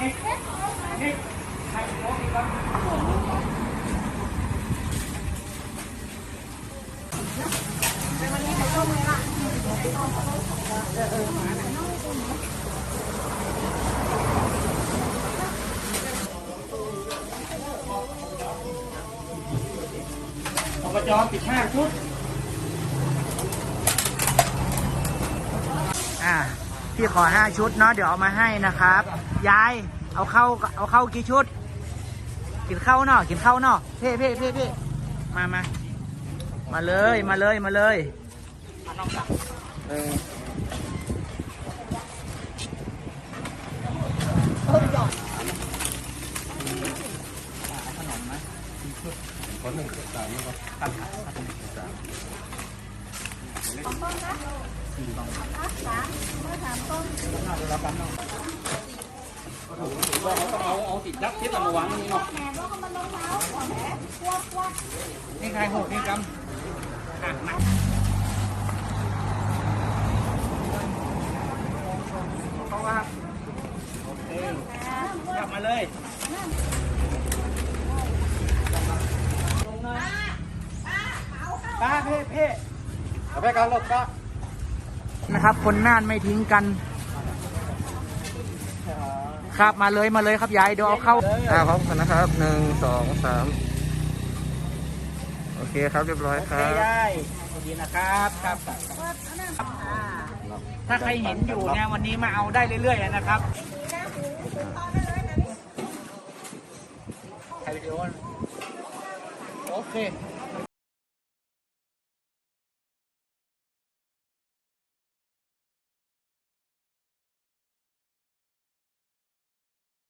อบจปิดห้าชุด อ่า พี่ขอห้าชุดเนาะเดี๋ยวเอามาให้นะครับ ยาย เอาเข้าเอาเข้ากี่ชุด กินข้าวเนาะกินข้าวเนาะเพ่เพ่เพ่เพ่มามามาเลยมาเลยมาเลยเออ เอาเอาติดยักษ์เทียบกันมาวางนี่เนาะนี่ใครหกนี่กำอะมาเพราว่าโอเคกลับมาเลยป้าเพ่เพ่เอาไปการรถก็ นะครับ คนน่านไม่ทิ้งกัน ครับมาเลยมาเลยครับยายเดี๋ยวเอาเข้าอ่าพร้อมกันนะครับหนึ่งสองสามโอเคครับเรียบร้อยโอคเครับได้สวัสดีนะครับครับครับถ้าใครเห็นอยู่เนี่ยวันนี้มาเอาได้เรื่อยๆนะครับใครวิดีโอโอเค